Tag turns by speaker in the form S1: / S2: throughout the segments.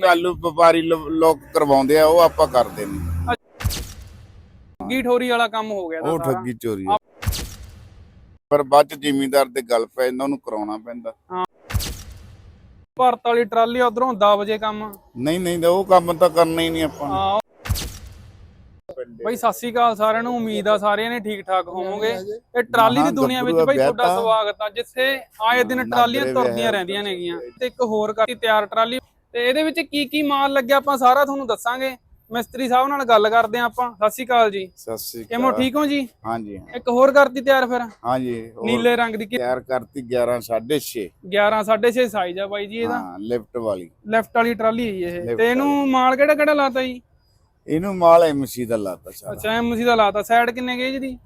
S1: ਚਾਲੂ ਵਪਾਰੀ ਲੋ- ਲੋਕ ਕਰਵਾਉਂਦੇ ਆ ਉਹ ਆਪਾਂ ਕਰਦੇ ਨਹੀਂ
S2: ਠੱਗੀ ਠੋਰੀ ਵਾਲਾ ਕੰਮ ਹੋ ਗਿਆ ਇਹਦਾ
S1: ਉਹ
S2: ਸਾਰਾ।
S1: ਠੱਗੀ ਚੋਰੀ ਆ। ਪਰ ਬਾਅਦ ਚ ਜ਼ਿਮੀਂਦਾਰ ਦੇ ਗੱਲ ਪੈ ਜਾਂਦਾ ਉਹਨੂੰ ਕਰਾਉਣਾ ਪੈਂਦਾ।
S2: ਭਾਰਤ ਵਾਲੀ ਟਰਾਲੀ ਉਧਰੋਂ 10 ਵਜੇ ਕੰਮ।
S1: ਨਹੀਂ ਨਹੀਂ ਉਹ ਕੰਮ ਤਾਂ ਕਰਨਾ ਹੀ ਨਹੀਂ ਆਪਾਂ ਨੂੰ।
S2: ਆ ਬਈ ਸਤਿ ਸ੍ਰੀ ਅਕਾਲ ਸਾਰਿਆਂ ਨੂੰ ਉਮੀਦ ਆ ਸਾਰਿਆਂ ਨੇ ਠੀਕ ਠਾਕ ਹੋਵੋਗੇ। ਇਹ ਟਰਾਲੀ ਦੀ ਦੁਨੀਆ ਵਿੱਚ
S1: ਗੱਭਰੂ
S2: ਬਈ
S1: ਵਿਆਹ
S2: ਤੁਹਾਡਾ
S1: ਤਾਂ।
S2: ਸਵਾਗਤ ਆ ਜਿੱਥੇ ਆਏ ਦਿਨ ਟਰਾਲੀਆਂ ਤੁਰਦੀਆਂ ਰਹਿੰਦੀਆਂ ਨੇਗੀਆਂ। ਤੇ ਇੱਕ ਹੋਰ ਕਰਤੀ ਤਿਆਰ ਟਰਾਲੀ ਤੇ ਇਹਦੇ ਵਿੱਚ ਕੀ ਕੀ ਮਾਲ ਲੱਗਿਆ ਆਪਾਂ ਸਾਰਾ ਤੁਹਾਨੂੰ ਦੱਸਾਂਗੇ। ਮਿਸਤਰੀ ਸਾਹਿਬ ਨਾਲ ਗੱਲ ਕਰਦੇ ਆ ਆਪਾਂ। ਸਤਿ ਸ੍ਰੀ ਅਕਾਲ ਜੀ।
S1: ਸਤਿ ਸ੍ਰੀ
S2: ਕਿਵੇਂ
S1: ਅਕਾਲ।
S2: ਠੀਕ ਹੋ ਜੀ?
S1: ਹਾਂਜੀ।
S2: ਇੱਕ ਹੋਰ ਕਰਤੀ ਤਿਆਰ ਫਿਰ?
S1: ਹਾਂਜੀ
S2: ਨੀਲੇ ਰੰਗ ਦੀ
S1: ਤਿਆਰ ਕਰਤੀ 11 6.5
S2: 11 6.5 ਸਾਈਜ਼ ਆ ਬਾਈ ਜੀ ਇਹਦਾ।
S1: ਹਾਂ ਲਿਫਟ ਵਾਲੀ।
S2: ਲੈਫਟ ਵਾਲੀ ਟਰਾਲੀ ਹੈ ਇਹ। ਤੇ ਇਹਨੂੰ ਮਾਲ ਕਿਹੜਾ ਕਿਹੜਾ ਲਾਤਾ ਜੀ?
S1: ਇਹਨੂੰ ਮਾਲ ਐਮਸੀ ਦਾ ਲਾਤਾ ਸਾਰਾ।
S2: ਅੱਛਾ ਐਮਸੀ ਦਾ ਲਾਤਾ। ਸਾਈਡ ਕਿੰਨੇ ਗੇਜ ਦੀ?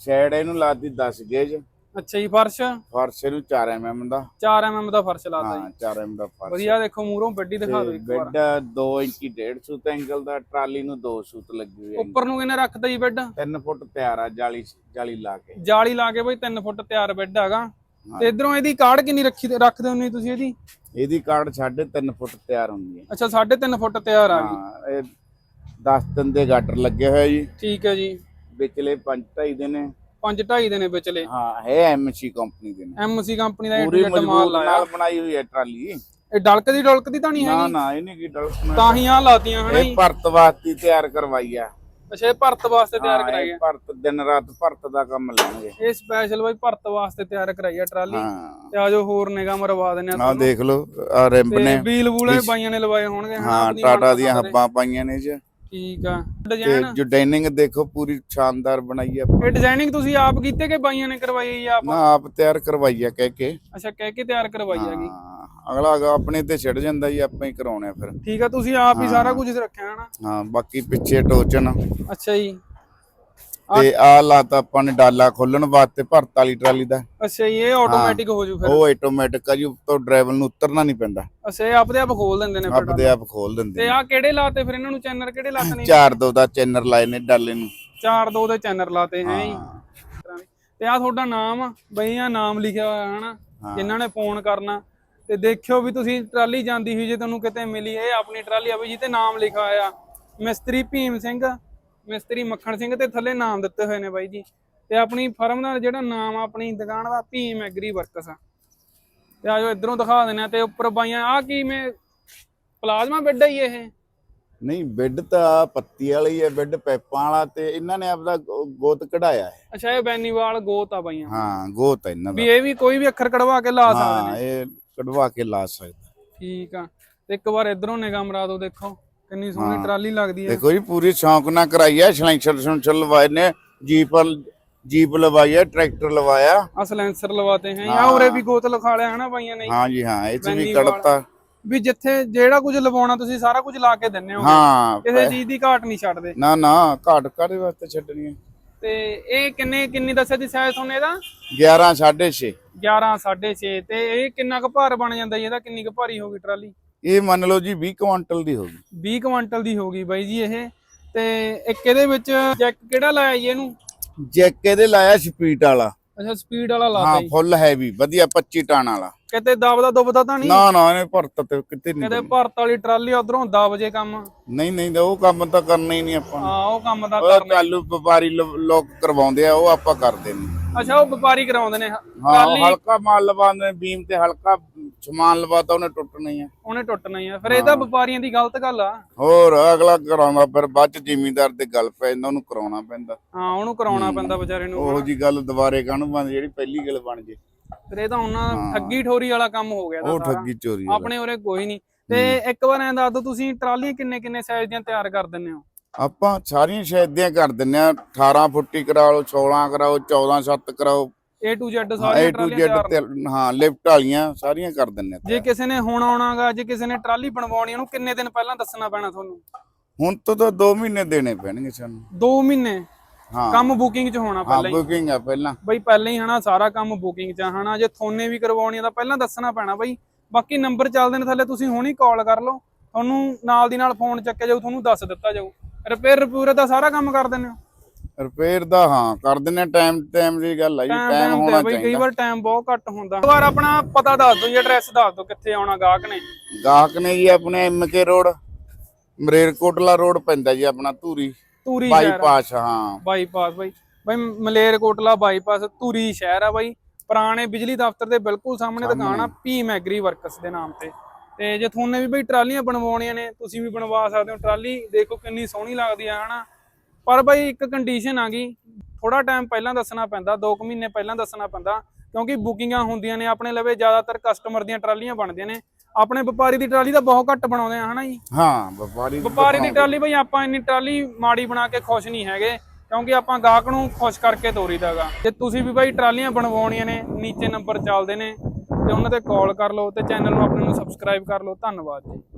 S1: ਸਾਈਡ ਇਹਨੂੰ ਲਾਤੀ 10 ਗੇਜ।
S2: ਅੱਛਾ ਜੀ ਫਰਸ਼?
S1: ਫਰਸ਼ ਇਹਨੂੰ 4 ਐਮਐਮ ਦਾ।
S2: 4 ਐਮਐਮ ਦਾ ਫਰਸ਼ ਲਾਤਾ ਜੀ।
S1: ਹਾਂ 4 ਐਮ ਦਾ ਫਰਸ਼।
S2: ਵਧੀਆ ਦੇਖੋ ਮੂਹਰੋਂ ਵੱਡੀ ਦਿਖਾ ਦਿਓ ਇੱਕ ਵਾਰ।
S1: ਬੈੱਡ 2 ਇੰਚੀ 1.5 ਸੂਤ ਐਂਗਲ ਦਾ ਟਰਾਲੀ ਨੂੰ 2 ਸੂਤ ਲੱਗੀ ਹੋਈ ਹੈ।
S2: ਉੱਪਰ ਨੂੰ ਕਿੰਨੇ ਰੱਖਤਾ ਜੀ ਬੈੱਡ?
S1: 3 ਫੁੱਟ ਤਿਆਰ ਆ ਜਾਲੀ ਜਾਲੀ ਲਾ ਕੇ।
S2: ਜਾਲੀ ਲਾ ਕੇ ਬਈ 3 ਫੁੱਟ ਤਿਆਰ ਬੈੱਡ ਹੈਗਾ। ਤੇ ਇਧਰੋਂ ਇਹਦੀ ਕਾੜ ਕਿੰਨੀ ਰੱਖੀ ਰੱਖਦੇ ਹੁੰਦੇ ਤੁਸੀਂ ਇਹਦੀ?
S1: ਇਹਦੀ ਕਾਰਡ 3.5 ਫੁੱਟ ਤਿਆਰ ਹੁੰਦੀ ਹੈ।
S2: ਅੱਛਾ 3.5 ਫੁੱਟ ਤਿਆਰ ਆ ਗਈ।
S1: ਹਾਂ ਇਹ 10 ਦਿਨ ਦੇ ਗਾਟਰ ਲੱਗੇ ਹੋਏ ਜੀ।
S2: ਠੀਕ ਹੈ ਜੀ।
S1: ਵਿਚਲੇ 5.5 ਦੇ ਨੇ
S2: 5 2.5 ਦੇ ਨੇ ਵਿਚਲੇ।
S1: ਹਾਂ ਹੈ ਐਮਸੀ ਕੰਪਨੀ ਦੇ ਨੇ।
S2: ਐਮਸੀ ਕੰਪਨੀ ਦਾ
S1: ਪੂਰੀ
S2: ਇੰਟਰਨੈਟ ਮਾਲ
S1: ਮਜ਼ਬੂਤ
S2: ਲਾਇਆ।
S1: ਨਾਲ ਬਣਾਈ ਹੋਈ ਹੈ ਟਰਾਲੀ।
S2: ਇਹ ਡਲਕ ਦੀ ਡਲਕ ਦੀ ਤਾਂ ਨਹੀਂ
S1: ਨਾ
S2: ਹੈਗੀ?
S1: ਨਾ ਇਹ ਨਹੀਂ ਕੀ ਡਲਕਣਾ
S2: ਤਾਂ ਹੀ ਆ ਲਾਤੀਆਂ ਹਨਾ ਜੀ?
S1: ਇਹ ਭਰਤ ਵਾਸਤੇ ਤਿਆਰ ਕਰਵਾਈ ਆ।
S2: ਅੱਛਾ ਇਹ ਭਰਤ ਵਾਸਤੇ ਤਿਆਰ
S1: ਹਾਂ,
S2: ਕਰਾਈ
S1: ਇਹ ਭਰਤ ਦਿਨ ਰਾਤ ਭਰਤ ਦਾ ਕੰਮ ਲੈਣਗੇ।
S2: ਇਹ ਸਪੈਸ਼ਲ ਬਈ ਭਰਤ ਵਾਸਤੇ ਤਿਆਰ ਕਰਾਈ ਆ ਟਰਾਲੀ।
S1: ਹਾਂ।
S2: ਤੇ ਆਜੋ ਹੋਰ ਨਿਗਾਹ ਮਰਵਾ ਦਿੰਨੇ ਆ
S1: ਆ ਦੇਖ ਲਓ ਆ ਰਿੰਬ
S2: ਤੇ
S1: ਨੇ।
S2: ਵੀਲ ਵੂਲੇ ਬਾਈਆਂ ਨੇ ਲਵਾਏ ਹੋਣਗੇ ਹਨਾ
S1: ਹਾਂ
S2: ਆਪਣੀ
S1: ਟਾਟਾ ਦੀਆਂ। ਹੱਬਾਂ ਪਾਈਆਂ ਨੇ ਜੀ।
S2: ਠੀਕ ਆ।
S1: ਤੇ
S2: ਡਿਜ਼ਾਈਨ?
S1: ਜੋ ਡਾਈਨਿੰਗ ਦੇਖੋ ਪੂਰੀ ਸ਼ਾਨਦਾਰ ਬਣਾਈ ਆ।
S2: ਇਹ ਡਿਜ਼ਾਈਨਿੰਗ ਤੁਸੀਂ ਆਪ ਕੀਤੇ ਕਿ ਬਾਈਆਂ ਨੇ ਕਰਵਾਈ ਹੈ ਜੀ ਆਪ?
S1: ਨਾ ਆਪ ਤਿਆਰ ਕਰਵਾਈ ਆ ਕਹਿ ਕੇ।
S2: ਅੱਛਾ ਕਹਿ ਕੇ ਤਿਆਰ ਕਰਵਾਈ ਹੈਗੀ
S1: ਹਾਂ, ਅਗਲਾ ਅਗਾ ਆਪਣੇ ਤੇ ਛੱਡ ਜਾਂਦਾ ਜੀ ਆਪਾਂ ਹੀ ਕਰਾਉਣੇ ਫਿਰ।
S2: ਠੀਕ ਆ ਤੁਸੀਂ ਆਪ ਹੀ। ਸਾਰਾ ਕੁਝ ਰੱਖਿਆ ਹਨਾ?
S1: ਹਾਂ ਬਾਕੀ ਪਿੱਛੇ ਟੋਚਨ।
S2: ਅੱਛਾ ਜੀ।
S1: ਤੇ ਆ ਲਾਤਾ ਆਪਾਂ ਨੇ ਡਾਲਾ ਖੋਲਣ ਵਾਸਤੇ ਭਰਤ ਵਾਲੀ ਟਰਾਲੀ ਦਾ।
S2: ਅੱਛਾ ਜੀ ਇਹ ਆਟੋਮੈਟਿਕ ਹੋ ਜੂ ਫਿਰ।
S1: ਉਹ ਆਟੋਮੈਟਿਕ ਆ ਜੀ ਉੱਤੋਂ ਡਰਾਈਵਰ ਨੂੰ ਉਤਰਨਾ ਨਹੀਂ ਪੈਂਦਾ।
S2: ਅੱਛਾ ਇਹ ਆਪਦੇ ਆਪ ਖੋਲ ਦਿੰਦੇ ਨੇ ਫਿਰ
S1: ਆਪਦੇ ਆਪ ਖੋਲ ਦਿੰਦੇ
S2: ਤੇ ਆ ਕਿਹੜੇ ਲਾਤੇ ਫਿਰ ਇਹਨਾਂ ਨੂੰ ਚੈਨਲ ਕਿਹੜੇ ਲਾਤੇ ਨੇ?
S1: ਚਾਰ ਦੋ ਦਾ ਚੈਨਰ ਲਾਏ ਨੇ ਡਾਲੇ ਨੂੰ।
S2: ਚਾਰ ਦੋ ਦੇ ਚੈਨਲ ਲਾਤੇ ਹੈ ਜੀ।
S1: ਹਾਂ।
S2: ਤੇ ਆ ਤੁਹਾਡਾ ਨਾਮ ਆ ਬਈ ਆ ਨਾਮ ਲਿਖਿਆ ਹੋਇਆ ਹਨਾ ਜਿਨ੍ਹਾਂ ਨੇ ਫੋਨ ਕਰਨਾ। ਤੇ ਦੇਖਿਓ ਵੀ ਤੁਸੀਂ ਟਰਾਲੀ ਜਾਂਦੀ ਹੋਈ ਜੇ ਤੁਹਾਨੂੰ ਕਿਤੇ ਮਿਲੀ ਇਹ ਆਪਣੀ ਟਰਾਲੀ ਆ ਬਈ ਜਿੱਤੇ ਨਾਮ ਲਿਖਿਆ ਹੋਇਆ। ਮਿਸਤਰੀ ਭੀਮ ਸਿੰਘ ਮਿਸਤਰੀ ਮੱਖਣ ਸਿੰਘ ਤੇ ਥੱਲੇ ਨਾਮ ਦਿੱਤੇ ਹੋਏ ਨੇ ਬਾਈ ਜੀ। ਤੇ ਆਪਣੀ ਫਰਮ ਦਾ ਜਿਹੜਾ ਨਾਮ ਆ ਆਪਣੀ ਦੁਕਾਨ ਦਾ ਭੀਮ ਐਗਰੀ ਵਰਕਸ ਆ। ਤੇ ਆਜੋ ਇਧਰੋਂ ਦਿਖਾ ਦਿੰਦੇ ਆ ਤੇ ਉੱਪਰ ਬਾਈਆਂ ਆ ਕੀ ਮੈਂ ਪਲਾਜ਼ਮਾ ਬੈੱਡ ਹੀ ਇਹ?
S1: ਨਹੀਂ ਬੈੱਡ ਤਾਂ ਪੱਤੀ ਵਾਲੀ ਹੈ ਬੈੱਡ ਪੈਪਾਂ ਵਾਲਾ ਤੇ ਇਹਨਾਂ ਨੇ ਆਪਦਾ ਗੋਤ ਕਢਾਇਆ ਹੈ।
S2: ਅੱਛਾ ਇਹ ਬੈਨੀਵਾਲ ਗੋਤ ਆ ਬਾਈਆਂ।
S1: ਹਾਂ ਗੋਤ ਹੈ ਇਹਨਾਂ
S2: ਵੀ
S1: ਦਾ
S2: ਇਹ ਵੀ ਕੋਈ ਵੀ ਅੱਖਰ ਕਢਵਾ ਕੇ ਲਾ ਸਕਦੇ ਨੇ।
S1: ਹਾਂ ਇਹ ਕਢਵਾ ਕੇ ਲਾ ਸਕਦਾ।
S2: ਠੀਕ ਆ। ਤੇ ਇੱਕ ਵਾਰ ਇਧਰੋਂ ਨਿਗਾਹ ਮਰਾ ਦਿਓ ਦੇਖੋ। ਕਿੰਨੀ ਸੋਹਣੀ ਟਰਾਲੀ ਲੱਗਦੀ ਹੈ।
S1: ਦੇਖੋ ਜੀ ਪੂਰੀ ਸ਼ੌਂਕ ਨਾਲ ਕਰਾਈ ਹੈ ਸਲੈਂਸਰ ਸੁਲੈਂਸਰ ਲਵਾਏ ਨੇ ਜੀਪ ਜੀਪ ਲਵਾਈ ਹੈ ਟਰੈਕਟਰ ਲਵਾਇਆ।
S2: ਆ ਸਲੈਂਸਰ ਲਵਾਤੇ ਹੈ ਆ ਉਰੇ ਵੀ ਗੋਤ ਲਿਖਾ ਲਿਆ ਹਨਾ ਬਾਈਆਂ ਨੇ।
S1: ਹਾਂ ਜੀ ਹਾਂ ਇਹ ਚ ਵੀ। ਕੜਤਾ।
S2: ਵੀ ਜਿੱਥੇ ਜਿਹੜਾ ਕੁਝ ਲਵਾਉਣਾ ਤੁਸੀਂ ਸਾਰਾ ਕੁਝ ਲਾ ਕੇ ਦਿੰਨੇ ਹੋ
S1: ਹਾਂ
S2: ਕਿਸੇ ਚੀਜ਼ ਦੀ ਘਾਟ ਨਹੀਂ ਛੱਡਦੇ।
S1: ਨਾ ਨਾ ਘਾਟ ਕਾਦੇ ਵਾਸਤੇ ਛੱਡਣੀ ਹੈ?
S2: ਤੇ ਇਹ ਕਿੰਨੇ ਕਿੰਨੀ ਦੱਸਿਆ ਦੀ ਸਾਈਜ਼ ਤੁਹਾਨੂੰ ਇਹਦਾ?
S1: 11 6.5
S2: 11 6.5 ਤੇ ਇਹ ਕਿੰਨਾ ਕੁ ਭਾਰ ਬਣ ਜਾਂਦਾ ਜੀ? ਇਹਦਾ ਕਿੰਨੀ ਕੁ ਭਾਰੀ ਹੋਗੀ ਟਰਾਲੀ?
S1: ਇਹ ਮੰਨ ਲਓ ਜੀ 20 ਕੁਇੰਟਲ ਦੀ ਹੋਗੀ
S2: 20 ਕੁਇੰਟਲ ਦੀ ਹੋਗੀ ਬਾਈ ਜੀ ਇਹ। ਤੇ ਇੱਕ ਇਹਦੇ ਵਿੱਚ ਜੈਕ ਕਿਹੜਾ ਲਾਇਆ ਜੀ ਇਹਨੂੰ?
S1: ਜੈਕ ਇਹਦੇ ਲਾਇਆ ਸਪੀਡ ਵਾਲਾ।
S2: ਅੱਛਾ ਸਪੀਡ ਵਾਲਾ ਲਾਤਾ
S1: ਹਾਂ ਫੁੱਲ ਹੈਵੀ ਵਧੀਆ 25 ਟਨ ਵਾਲਾ।
S2: ਕਿਤੇ ਦਬਦਾ ਦੁਬਦਾ ਤਾਂ ਨਹੀਂ?
S1: ਨਾ ਨਾ ਇਹਨੇ ਭਰਤ ਤੇ ਕਿਤੇ ਨਹੀਂ
S2: ਕਿਤੇ ਭਾਰਤ ਵਾਲੀ ਟਰਾਲੀ ਉਧਰੋਂ ਦਬ ਜੇ ਕੰਮ।
S1: ਨਹੀਂ ਨਹੀਂ ਉਹ ਕੰਮ ਤਾਂ ਕਰਨਾ ਹੀ ਨਹੀਂ ਆਪਾਂ।
S2: ਹਾਂ ਉਹ ਕੰਮ ਦਾ
S1: ਉਹ ਚਾਲੂ ਵਪਾਰੀ ਲੋਕ ਕਰਵਾਉਂਦੇ ਆ ਉਹ ਆਪਾਂ ਕਰਦੇ ਨਹੀਂ।
S2: ਅੱਛਾ ਉਹ ਵਪਾਰੀ ਕਰਾਉਂਦੇ ਨੇ।
S1: ਹਾਂ ਹਲਕਾ ਮਾਲ ਲਵਾਉਂਦੇ ਬੀਮ ਤੇ ਹਲਕਾ ਸਮਾਨ ਲਵਾਤਾ ਉਹਨੇ ਟੁੱਟਣਾ ਹੀ ਆ।
S2: ਉਹਨੇ ਟੁੱਟਣਾ ਹੀ ਆ। ਫਿਰ ਇਹ ਤਾਂ ਵਪਾਰੀਆਂ ਦੀ ਗਲਤ ਗੱਲ ਆ।
S1: ਹੋਰ ਅਗਲਾ ਕਰਾਉਂਦਾ ਫਿਰ ਬਾਅਦ ਚ ਜ਼ਿਮੀਂਦਾਰ ਦੇ ਗੱਲ ਪੈ ਜਾਂਦਾ ਉਹਨੂੰ ਕਰਾਉਣਾ ਪੈਂਦਾ।
S2: ਹਾਂ ਉਹਨੂੰ ਕਰਾਉਣਾ ਪੈਂਦਾ ਵਿਚਾਰੇ ਨੂੰ।
S1: ਉਹੋ ਜੀ ਗੱਲ ਦੁਬਾਰੇ ਕਾਹਨੂੰ ਬਣ ਜਿਹੜੀ ਪਹਿਲੀ ਗੱਲ ਬਣ ਜੇ।
S2: ਫਿਰ ਇਹ ਤਾਂ ਉਹਨਾਂ ਠੱਗੀ ਠੋਰੀ ਵਾਲਾ ਕੰਮ ਹੋ ਗਿਆ
S1: ਉਹ
S2: ਤਾਂ
S1: ਠੱਗੀ ਚੋਰੀ।
S2: ਆਪਣੇ ਉਰੇ ਕੋਈ ਨਹੀਂ। ਤੇ ਇੱਕ ਵਾਰ ਐਂ ਦੱਸ ਦਿਓ ਤੁਸੀਂ ਟਰਾਲੀਆਂ ਕਿੰਨੇ ਕਿੰਨੇ ਸਾਈਜ਼ ਦੀਆਂ ਤਿਆਰ ਕਰ ਦਿੰਦੇ ਹੋ?
S1: ਆਪਾਂ ਸਾਰੀਆਂ ਸ਼ਾਇਦੀਆਂ ਕਰ ਦਿੰਨੇ ਆ 18 ਫੁੱਟੀ ਕਰਾ ਲਓ 16 ਕਰਾਓ 14 7 ਕਰਾਓ।
S2: A to Z ਸਾਰੀਆਂ ਟਰਾਲੀਆਂ ਤਿਆਰ
S1: ਤੇ ਹਾਂ ਲਿਫਟ ਵਾਲੀਆਂ ਸਾਰੀਆਂ ਕਰ ਦਿੰਨੇ ਆ
S2: ਜੇ ਕਿਸੇ ਨੇ ਹੁਣ ਆਉਣਾਗਾ ਜੇ ਕਿਸੇ ਨੇ ਟਰਾਲੀ ਬਣਵਾਉਣੀ ਉਹਨੂੰ ਕਿੰਨੇ ਦਿਨ ਪਹਿਲਾਂ ਦੱਸਣਾ ਪੈਣਾ ਤੁਹਾਨੂੰ?
S1: ਹੁਣ ਤੋਂ ਤਾਂ 2 ਮਹੀਨੇ ਦੇਣੇ ਪੈਣਗੇ ਸਾਨੂੰ।
S2: 2 ਮਹੀਨੇ?
S1: ਹਾਂ।
S2: ਕੰਮ ਬੁਕਿੰਗ 'ਚ ਹੋਣਾ
S1: ਹਾਂ
S2: ਪਹਿਲਾਂ ਹੀ।
S1: ਬੁਕਿੰਗ ਆ ਪਹਿਲਾਂ।
S2: ਬਈ ਪਹਿਲਾਂ ਹੀ ਹਨਾ ਸਾਰਾ ਕੰਮ ਬੁਕਿੰਗ 'ਚ ਆ ਹਨਾ। ਜੇ ਥੋਨੇ ਵੀ ਕਰਵਾਉਣੀ ਆ ਤਾਂ ਪਹਿਲਾਂ ਦੱਸਣਾ ਪੈਣਾ ਬਈ। ਬਾਕੀ ਨੰਬਰ ਚੱਲਦੇ ਨੇ ਥੱਲੇ ਤੁਸੀਂ ਹੁਣੀ ਕਾਲ ਕਰ ਲਓ। ਤੁਹਾਨੂੰ ਨਾਲ ਦੀ ਨਾਲ ਫੋਨ ਚੱਕਿਆ ਜਾਊ ਤੁਹਾਨੂੰ ਦੱਸ ਦਿੱਤਾ ਜਾਊ। ਰਿਪੇਅਰ ਰਿਪੂਰ ਦਾ ਸਾਰਾ ਕੰਮ ਕਰ ਦਿੰਦੇ ਹੋ।
S1: ਰਿਪੇਅਰ ਦਾ ਹਾਂ ਕਰ ਦਿੰਨੇ ਟਾਈਮ ਟਾਈਮ ਦੀ ਗੱਲ ਆ ਜੀ
S2: ਟਾਈਮ
S1: ਹੋਣਾ
S2: ਬਈ ਕਈ
S1: ਚਾਹੀਦਾ।
S2: ਵਾਰ ਟਾਈਮ ਬਹੁਤ ਘੱਟ ਹੁੰਦਾ। ਇੱਕ ਵਾਰ ਆਪਣਾ ਪਤਾ ਦੱਸ ਦਿਓ ਜੀ ਐਡਰੈਸ ਦੱਸ ਦਿਓ ਕਿੱਥੇ ਆਉਣਾ ਗਾਹਕ ਨੇ।
S1: ਗਾਹਕ ਨੇ ਜੀ ਆਪਣੇ ਐਮਕੇ ਰੋਡ ਮਰੇਰਕੋਟਲਾ ਰੋਡ ਪੈਂਦਾ ਜੀ ਆਪਣਾ ਧੂਰੀ।
S2: ਧੂਰੀ।
S1: ਬਾਈਪਾਸ ਹਾਂ।
S2: ਬਾਈਪਾਸ ਬਾਈ। ਬਾਈ ਮਲੇਰਕੋਟਲਾ ਬਾਈਪਾਸ ਧੂਰੀ ਸ਼ਹਿਰ ਆ ਬਾਈ। ਪੁਰਾਣੇ ਬਿਜਲੀ ਦਫ਼ਤਰ ਦੇ ਬਿਲਕੁਲ ਸਾਹਮਣੇ ਦੁਕਾਨ ਆ ਭੀਮ ਐਗਰੀ ਵਰਕਸ ਦੇ ਨਾਮ ਤੇ। ਤੇ ਜੇ ਤੁਹਾਨੂੰ ਵੀ ਬਾਈ ਟਰਾਲੀਆਂ ਬਣਵਾਉਣੀਆਂ ਨੇ ਤੁਸੀਂ ਵੀ ਬਣਵਾ ਸਕਦੇ ਹੋ। ਟਰਾਲੀ ਦੇਖੋ ਕਿੰਨੀ ਸੋਹਣੀ ਲੱਗਦੀ ਆ ਹਨਾ? ਪਰ ਬਾਈ ਇੱਕ ਕੰਡੀਸ਼ਨ ਆ ਗਈ ਥੋੜਾ ਟਾਈਮ ਪਹਿਲਾਂ ਦੱਸਣਾ ਪੈਂਦਾ 2 ਮਹੀਨੇ ਪਹਿਲਾਂ ਦੱਸਣਾ ਪੈਂਦਾ ਕਿਉਂਕਿ ਬੁਕਿੰਗਾਂ ਹੁੰਦੀਆਂ ਨੇ ਆਪਣੇ ਲਵੇ ਜ਼ਿਆਦਾਤਰ ਕਸਟਮਰ ਦੀਆਂ ਟਰਾਲੀਆਂ ਬਣਦੀਆਂ ਨੇ ਆਪਣੇ ਵਪਾਰੀ ਦੀ ਟਰਾਲੀ ਤਾਂ ਬਹੁਤ ਘੱਟ ਬਣਾਉਂਦੇ ਆ ਹਨਾ ਜੀ?
S1: ਹਾਂ ਵਪਾਰੀ
S2: ਵਪਾਰੀ ਦੀ ਟਰਾਲੀ ਬਈ ਆਪਾਂ ਇੰਨੀ ਟਰਾਲੀ ਮਾੜੀ ਬਣਾ ਕੇ ਖੁਸ਼ ਨਹੀਂ ਹੈਗੇ ਕਿਉਂਕਿ ਆਪਾਂ ਗਾਹਕ ਨੂੰ ਖੁਸ਼ ਕਰਕੇ ਤੋਰੀਦਾਗਾ। ਤੇ ਤੁਸੀਂ ਵੀ ਬਾਈ ਟਰਾਲੀਆਂ ਬਣਵਾਉਣੀਆਂ ਨੇ ਨੀਚੇ ਨੰਬਰ ਚੱਲਦੇ ਨੇ ਤੇ ਉਹਨਾਂ ਤੇ ਕਾਲ ਕਰ ਲਓ ਤੇ ਚੈਨਲ ਨੂੰ ਆਪਣੇ ਨੂੰ ਸਬਸਕ੍ਰਾਈਬ ਕਰ ਲਓ ਧੰਨਵਾਦ ਜੀ।